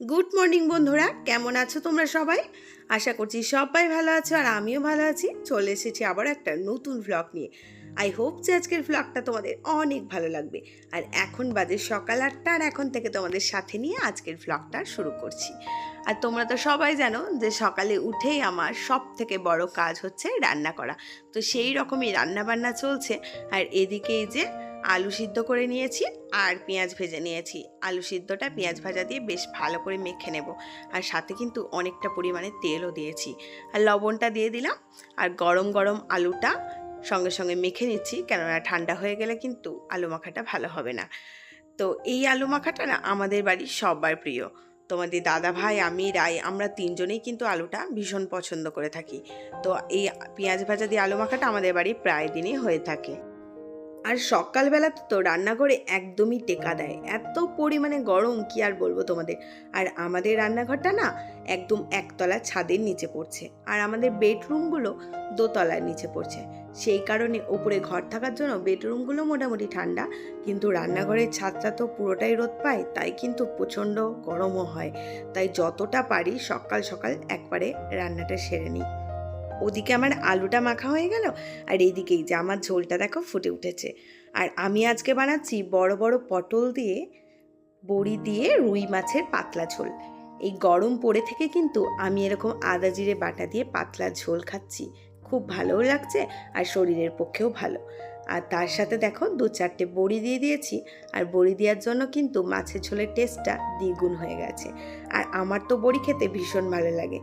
Good morning বন্ধুরা। কেমন আছো তোমরা সবাই? আশা করছি সবাই ভালো আছো আর আমিও ভালো আছি। চলে এসেছি আবার একটা নতুন ভ্লগ নিয়ে। আই হোপ যে আজকের ভ্লগটা তোমাদের অনেক ভালো লাগবে। আর এখন বাজে সকাল আটটা আর এখন থেকে তোমাদের সাথে নিয়ে আজকের ভ্লগটা শুরু করছি। আর তোমরা তো সবাই জানো যে সকালে উঠেই আমার সব থেকে বড় কাজ হচ্ছে রান্না করা। তো সেই রকমই রান্না বান্না চলছে। আর এদিকেই যে আলু সিদ্ধ করে নিয়েছি আর পেঁয়াজ ভেজে নিয়েছি। আলু সিদ্ধটা পেঁয়াজ ভাজা দিয়ে বেশ ভালো করে মেখে নেব। আর সাথে কিন্তু অনেকটা পরিমাণে তেলও দিয়েছি। আর লবণটা দিয়ে দিলাম। আর গরম গরম আলুটা সঙ্গে সঙ্গে মেখে নিচ্ছি, কেননা ঠান্ডা হয়ে গেলে কিন্তু আলু মাখাটা ভালো হবে না। তো এই আলু মাখাটা না আমাদের বাড়ির সবার প্রিয়। তোমাদের দাদা ভাই, আমি, রাই, আমরা তিনজনেই কিন্তু আলুটা ভীষণ পছন্দ করে থাকি। তো এই পেঁয়াজ ভাজা দিয়ে আলু মাখাটা আমাদের বাড়ি প্রায় দিনই হয়ে থাকে। আর সকালবেলা তো রান্নাঘরে একদমই টেকা দেয়। এত পরিমাণে গরম, কি আর বলব তোমাদের? আর আমাদের রান্নাঘরটা না একদম একতলা ছাদের নিচে পড়ছে আর আমাদের বেডরুমগুলো দোতলার নিচে পড়ছে। সেই কারণে ওপরে ঘর থাকার জন্য বেডরুমগুলো মোটামুটি ঠান্ডা, কিন্তু রান্নাঘরের ছাদটা তো পুরোটাই রোদ পায়, তাই কিন্তু প্রচণ্ড গরমও হয়। তাই যতটা পারি সকাল সকাল একবারে রান্নাটা সেরে নিই। ওদিকে আমার আলুটা মাখা হয়ে গেল আর এইদিকেই যে আমার ঝোলটা দেখো ফুটে উঠেছে। আর আমি আজকে বানাচ্ছি বড় বড় পটল দিয়ে, বড়ি দিয়ে রুই মাছের পাতলা ঝোল। এই গরম পড়ে থেকে কিন্তু আমি এরকম আদা জিরে বাটা দিয়ে পাতলা ঝোল খাচ্ছি। খুব ভালোও লাগছে আর শরীরের পক্ষেও ভালো। আর তার সাথে দেখো দু চারটে বড়ি দিয়ে দিয়েছি আর বড়ি দেওয়ার জন্য কিন্তু মাছের ঝোলের টেস্টটা দ্বিগুণ হয়ে গেছে। আর আমার তো বড়ি খেতে ভীষণ ভালো লাগে।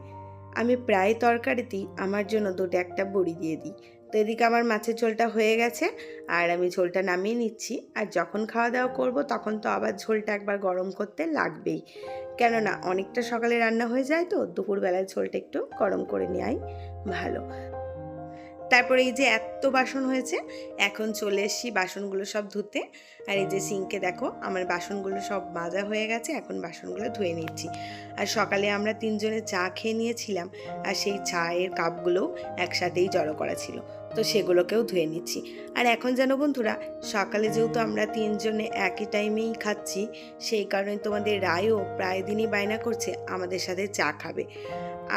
আমি প্রায় তরকারিতেই আমার জন্য দুটো একটা বড়ি দিয়ে দিই। তো এদিকে আমার মাছের ঝোলটা হয়ে গেছে আর আমি ঝোলটা নামিয়ে নিচ্ছি। আর যখন খাওয়া দাওয়া করব তখন তো আবার ঝোলটা একবার গরম করতে লাগবেই। কেননা অনেকটা সকালে রান্না হয়ে যায় তো, দুপুরবেলায় ঝোলটা একটু গরম করে নেওয়াই ভালো। তারপরে এই যে এত বাসন হয়েছে, এখন চলে এসছি বাসনগুলো সব ধুতে। আর এই যে সিঙ্কে দেখো, আমার বাসনগুলো সব মাজা হয়ে গেছে, এখন বাসনগুলো ধুয়ে নিচ্ছি। আর সকালে আমরা তিনজনে চা খেয়ে নিয়েছিলাম, আর সেই চায়ের কাপগুলোও একসাথেই জড়ো করা ছিল। তো সেগুলোকেও ধুয়ে নিচ্ছি। আর এখন যেন বন্ধুরা, সকালে যেহেতু আমরা তিনজনে একই টাইমেই খাচ্ছি, সেই কারণে তোমাদের রায়ও প্রায় দিনই বায়না করছে, আমাদের সাথে চা খাবে।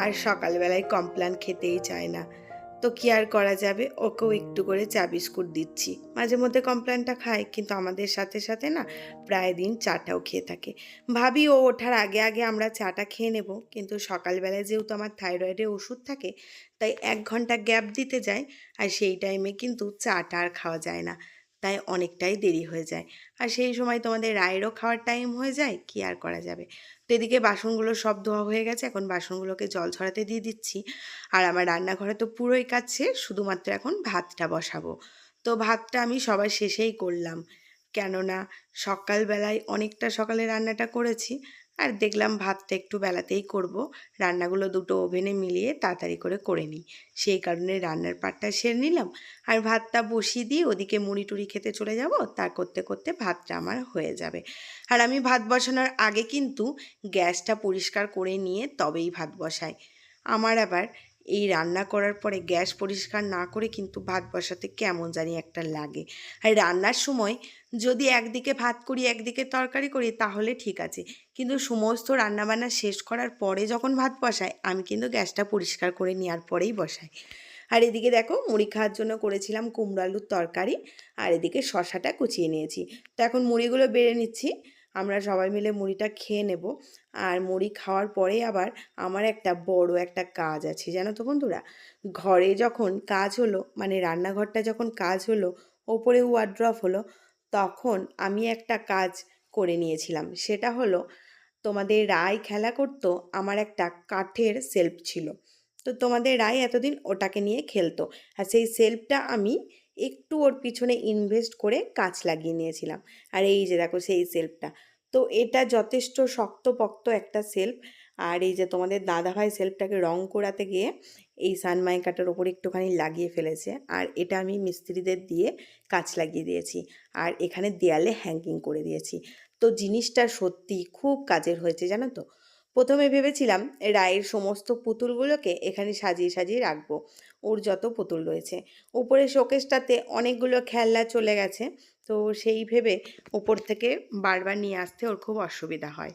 আর সকালবেলায় কমপ্লান খেতেই চায় না। তো কি আর করা যাবে? ওকেও একটু করে চা বিস্কুট দিচ্ছি। মাঝে মধ্যে কমপ্লেনটা খায় কিন্তু আমাদের সাথে সাথে না প্রায় দিন চাটাও খেয়ে থাকে। ভাবি ও ওঠার আগে আগে আমরা চাটা খেয়ে নেব কিন্তু সকালবেলায় যেহেতু আমার থাইরয়েডের ওষুধ থাকে তাই এক ঘণ্টা গ্যাপ দিতে যায় আর সেই টাইমে কিন্তু চাটা আর খাওয়া যায় না। তাই অনেকটাই দেরি হয়ে যায়। আর সেই সময় তোমাদের রায়েরও খাওয়ার টাইম হয়ে যায়, কি আর করা যাবে? তো এদিকে বাসনগুলো সব ধোয়া হয়ে গেছে, এখন বাসনগুলোকে জল ছড়াতে দিয়ে দিচ্ছি। আর আমার রান্নাঘরে তো পুরোই কাছে শুধুমাত্র এখন ভাতটা বসাবো। তো ভাতটা আমি সবার শেষেই করলাম। কেননা সকালবেলায় অনেকটা সকালে রান্নাটা করেছি আর দেখলাম ভাতটা একটু বেলাতেই করব। রান্নাগুলো দুটো ওভেনে মিলিয়ে তাড়াতাড়ি করে করে নিই। সেই কারণে রান্নার পাটটা সেরে নিলাম। আর ভাতটা বসিয়ে দিয়ে ওদিকে মুড়ি টুড়ি খেতে চলে যাব। তা করতে করতে ভাতটা আমার হয়ে যাবে। আর আমি ভাত বসানোর আগে কিন্তু গ্যাসটা পরিষ্কার করে নিয়ে তবেই ভাত বসাই। আমার আবার এই রান্না করার পরে গ্যাস পরিষ্কার না করে কিন্তু ভাত বসাতে কেমন জানি একটা লাগে। আর রান্নার সময় যদি একদিকে ভাত করি, একদিকে তরকারি করি, তাহলে ঠিক আছে। কিন্তু সমস্ত রান্নাবান্না শেষ করার পরে যখন ভাত বসাই আমি কিন্তু গ্যাসটা পরিষ্কার করে নেওয়ার পরেই বসাই। আর এদিকে দেখো, মুড়ি খাওয়ার জন্য করেছিলাম কুমড়ো আলুর তরকারি, আর এদিকে শশাটা কুচিয়ে নিয়েছি। তো এখন মুড়িগুলো বেড়ে নিচ্ছি। আমরা সবাই মিলে মুড়িটা খেয়ে নেব। আর মুড়ি খাওয়ার পরে আবার আমার একটা বড় একটা কাজ আছে, জানো তো বন্ধুরা? ঘরে যখন কাজ হলো মানে রান্নাঘরটা যখন কাজ হলো, ওপরে ওয়ার্ড্রফ হলো, তখন আমি একটা কাজ করে নিয়েছিলাম। সেটা হলো, তোমাদের রায় খেলা করতো, আমার একটা কাঠের সেলফ ছিল। তো তোমাদের রায় এতদিন ওটাকে নিয়ে খেলতো। আর সেই সেলফটা আমি একটু ওর পিছনে ইনভেস্ট করে কাজ লাগিয়ে নিয়েছিলাম। আর এই যে দেখো সেই সেলফটা তো এটা যথেষ্ট শক্তপোক্ত একটা সেলফ আর এই যে তোমাদের দাদাভাই সেলফটাকে রং করাতে গিয়ে এই সানমাইকাটার ওপর একটুখানি লাগিয়ে ফেলেছে। আর এটা আমি মিস্ত্রিদের দিয়ে কাজ লাগিয়ে দিয়েছি। আর এখানে দেয়ালে হ্যাঙ্গিং করে দিয়েছি। তো জিনিসটা সত্যি খুব কাজের হয়েছে, জানো তো? প্রথমে ভেবেছিলাম রায়ের সমস্ত পুতুলগুলোকে এখানে সাজিয়ে সাজিয়ে রাখব। ওর যত পুতুল রয়েছে। উপরে শোকেসটাতে অনেকগুলো খেলনা চলে গেছে। তো সেই ভেবে ওপর থেকে বারবার নিয়ে আসতে ওর খুব অসুবিধা হয়।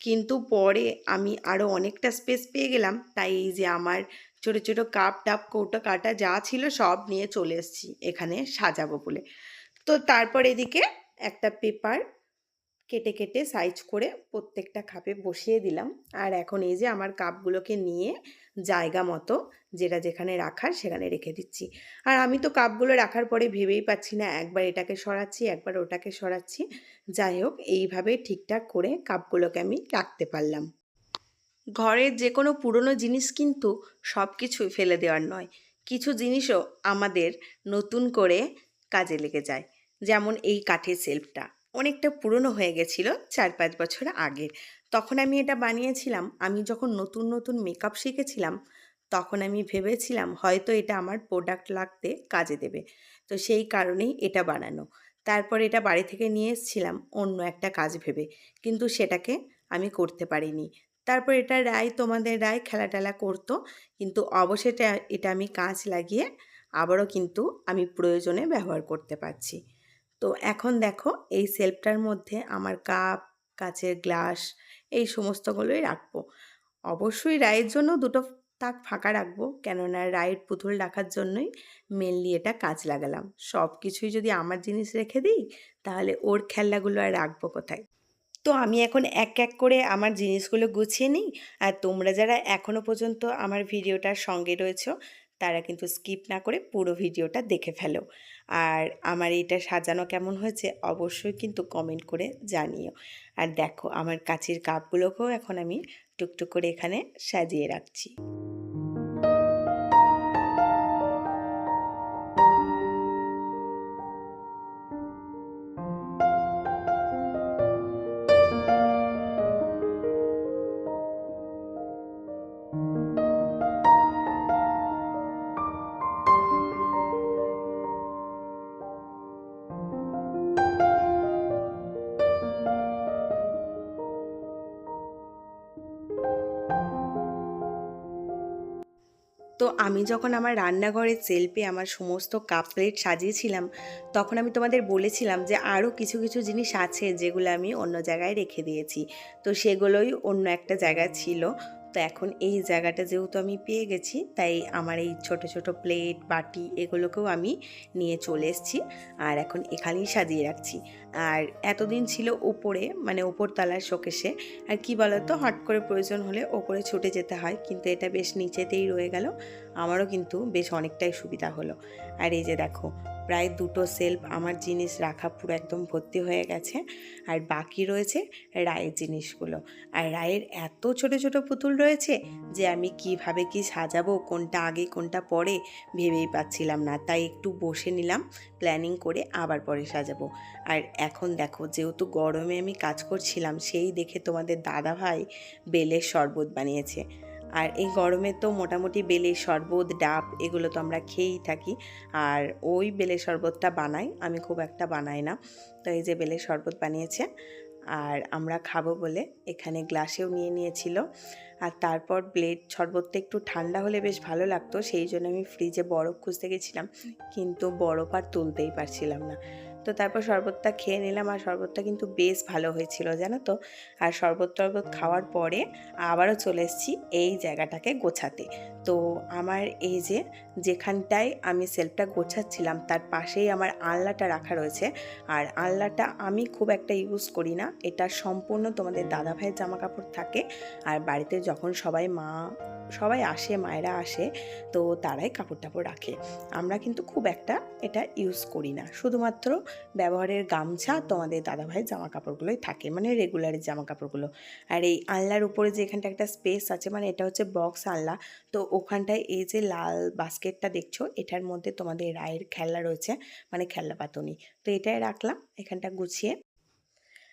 কিন্তু পরে আমি আরও অনেকটা স্পেস পেয়ে গেলাম। তাই এই যে আমার ছোট ছোট কাপ টাপ কৌটো কাটা যা ছিল সব নিয়ে চলে এসেছি। এখানে সাজাবো বলে। তো তারপর এদিকে একটা পেপার কেটে কেটে সাইজ করে প্রত্যেকটা কাপে বসিয়ে দিলাম। আর এখন এই যে আমার কাপগুলোকে নিয়ে জায়গা মতো যেটা যেখানে রাখার সেখানে রেখে দিচ্ছি। আর আমি তো কাপগুলো রাখার পরে ভেবেই পাচ্ছি না, একবার এটাকে সরাচ্ছি, একবার ওটাকে সরাচ্ছি। যাই হোক এইভাবে ঠিকঠাক করে কাপগুলোকে আমি রাখতে পারলাম। ঘরের যে কোনো পুরনো জিনিস কিন্তু সব কিছুই ফেলে দেওয়ার নয়। কিছু জিনিসও আমাদের নতুন করে কাজে লেগে যায়। যেমন এই কাঠের সেলফটা অনেকটা পুরনো হয়ে গেছিল চার পাঁচ বছর আগের তখন আমি এটা বানিয়েছিলাম, আমি যখন নতুন নতুন মেকআপ শিখেছিলাম, তখন আমি ভেবেছিলাম হয়তো এটা আমার প্রোডাক্ট লাগতে কাজে দেবে। তো সেই কারণেই এটা বানানো। তারপর এটা বাড়ি থেকে নিয়ে এসেছিলাম অন্য একটা কাজ ভেবে, কিন্তু সেটাকে আমি করতে পারিনি। তারপর এটা রায় তোমাদের রায় খেলা টেলা করতো, কিন্তু অবশেষে এটা আমি কাজ লাগিয়ে আবারও কিন্তু আমি প্রয়োজনে ব্যবহার করতে পারছি। তো এখন দেখো এই সেলফটার মধ্যে আমার কাপ, কাচের গ্লাস, এই সমস্তগুলোই রাখব। অবশ্যই রায়ের জন্য দুটো তাক ফাঁকা রাখব, কেননা রায়ের পুতুল রাখার জন্যই মেনলি এটা কাজ লাগালাম। সব কিছুই যদি আমার জিনিস রেখে দিই, তাহলে ওর খেলনাগুলো আর রাখব কোথায়? তো আমি এখন এক এক করে আমার জিনিসগুলো গুছিয়ে নিই, আর তোমরা যারা এখনও পর্যন্ত আমার ভিডিওটার সঙ্গে রয়েছো তারা কিন্তু স্কিপ না করে পুরো ভিডিওটা দেখে ফেলো। আর আমার এটা সাজানো কেমন হয়েছে অবশ্যই কিন্তু কমেন্ট করে জানিও। আর দেখো, আমার কাছের কাপগুলোকেও এখন আমি টুকটুক করে এখানে সাজিয়ে রাখছি। তো আমি যখন আমার রান্নাঘরের সেলফে আমার সমস্ত কাপ প্লেট সাজিয়েছিলাম, তখন আমি তোমাদের বলেছিলাম যে আরও কিছু কিছু জিনিস আছে যেগুলো আমি অন্য জায়গায় রেখে দিয়েছি। তো সেগুলোই অন্য একটা জায়গা ছিল। তো এখন এই জায়গাটা যেহেতু আমি পেয়ে গেছি, তাই আমার এই ছোট ছোট প্লেট বাটি এগুলোকেও আমি নিয়ে চলে এসেছি। আর এখন এখানেই সাজিয়ে রাখছি। আর এতদিন ছিল ওপরে মানে ওপরতলার শোকেশে আর কি বলতো, হট করে প্রয়োজন হলে ওপরে ছুটে যেতে হয়, কিন্তু এটা বেশ নিচেতেই রয়ে গেল। আমারও কিন্তু বেশ অনেকটাই সুবিধা হলো। আর এই যে দেখো, প্রায় দুটো সেলফ আমার জিনিস রাখা পুরো একদম ভর্তি হয়ে গেছে। আর বাকি রয়েছে রায়ের জিনিসগুলো। আর রায়ের এত ছোট ছোট পুতুল রয়েছে যে আমি কীভাবে কি সাজাবো, কোনটা আগে, কোনটা পরে ভেবেই পাচ্ছিলাম না। তাই একটু বসে নিলাম প্ল্যানিং করে আবার পরে সাজাবো। আর এখন দেখো, যেহেতু গরমে আমি কাজ করছিলাম, সেই দেখে তোমাদের দাদা ভাই বেলের শরবত বানিয়েছে। আর এই গরমে তো মোটামুটি বেলের শরবত, ডাব এগুলো তো আমরা খেয়েই থাকি। আর ওই বেলের শরবতটা বানাই, আমি খুব একটা বানাই না। তো এই যে বেলের শরবত বানিয়েছে, আর আমরা খাব বলে এখানে গ্লাসেও নিয়ে নিয়েছিল। আর তারপর ব্লেড শরবতটা একটু ঠান্ডা হলে বেশ ভালো লাগতো, সেই জন্য আমি ফ্রিজে বরফ খুঁজতে গেছিলাম, কিন্তু বরফ আর তুলতেই পারছিলাম না। তো তারপর শরবতটা খেয়ে নিলাম আর শরবতটা কিন্তু বেশ ভালো হয়েছিল, জানো তো? আর শরবত টরবত খাওয়ার পরে আবারও চলে এসেছি এই জায়গাটাকে গোছাতে। তো আমার এই যে যেখানটায় আমি সেলফটা গোছাচ্ছিলাম, তার পাশেই আমার আলনাটা রাখা রয়েছে। আর আলনাটা আমি খুব একটা ইউজ করি না, এটা সম্পূর্ণ তোমাদের দাদাভাইয়ের জামা কাপড় থাকে। আর বাড়িতে যখন সবাই মা সবাই আসে, মায়েরা আসে, তো তারাই কাপড় টাপড় রাখে। আমরা কিন্তু খুব একটা এটা ইউজ করি না। শুধুমাত্র ব্যবহারের গামছা তোমাদের দাদাভাইয়ের জামা কাপড়গুলোই থাকে মানে রেগুলারের জামা কাপড়গুলো আর এই আলনার উপরে যে এখানটা একটা স্পেস আছে মানে এটা হচ্ছে বক্স আলনা, তো ওখানটায় এই যে লাল বাস্কেটটা দেখছ, এটার মধ্যে তোমাদের রায়ের খেলনা রয়েছে মানে খেলনা পাতনি। তো এটাই রাখলাম, এখানটা গুছিয়ে।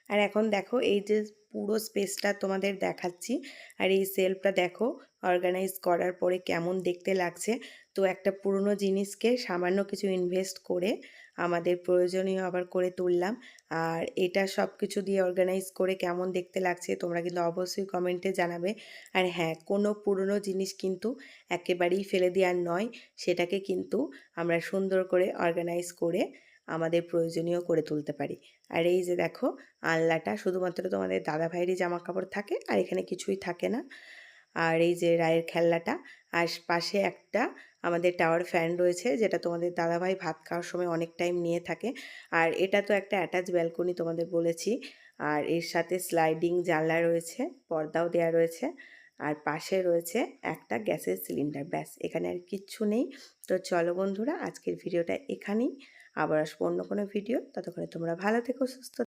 আর এখন দেখো এই যে পুরো স্পেসটা তোমাদের দেখাচ্ছি। আর এই সেলফটা দেখো অর্গানাইজ করার পরে কেমন দেখতে লাগছে। তো একটা পুরনো জিনিসকে সামান্য কিছু ইনভেস্ট করে আমাদের প্রয়োজনীয় আবার করে তুললাম। আর এটা সব কিছু দিয়ে অর্গানাইজ করে কেমন দেখতে লাগছে তোমরা কিন্তু অবশ্যই কমেন্টে জানাবে। আর হ্যাঁ কোনো পুরনো জিনিস কিন্তু একেবারেই ফেলে দেওয়ার নয়, সেটাকে কিন্তু আমরা সুন্দর করে অর্গানাইজ করে আমাদের প্রয়োজনীয় করে তুলতে পারি। আর এই যে দেখো, আলনাটা শুধুমাত্র তোমাদের দাদা ভাইয়েরই জামা কাপড় থাকে আর এখানে কিছুই থাকে না। আর এই যে রায়ের খেলনাটা, আর পাশে একটা আমাদের টাওয়ার ফ্যান রয়েছে যেটা তোমাদের দাদাভাই ভাত খাওয়ার সময় অনেক টাইম নিয়ে থাকে। আর এটা তো একটা অ্যাটাচ ব্যালকনি তোমাদের বলেছি। আর এর সাথে স্লাইডিং জানলা রয়েছে, পর্দাও দেওয়া রয়েছে। আর পাশে রয়েছে একটা গ্যাসের সিলিন্ডার ব্যাস। এখানে আর কিচ্ছু নেই। তো চলো বন্ধুরা, আজকের ভিডিওটা এখানেই। আবার আসব অন্য কোনো ভিডিও ততক্ষণে তোমরা ভালো থেকো সুস্থ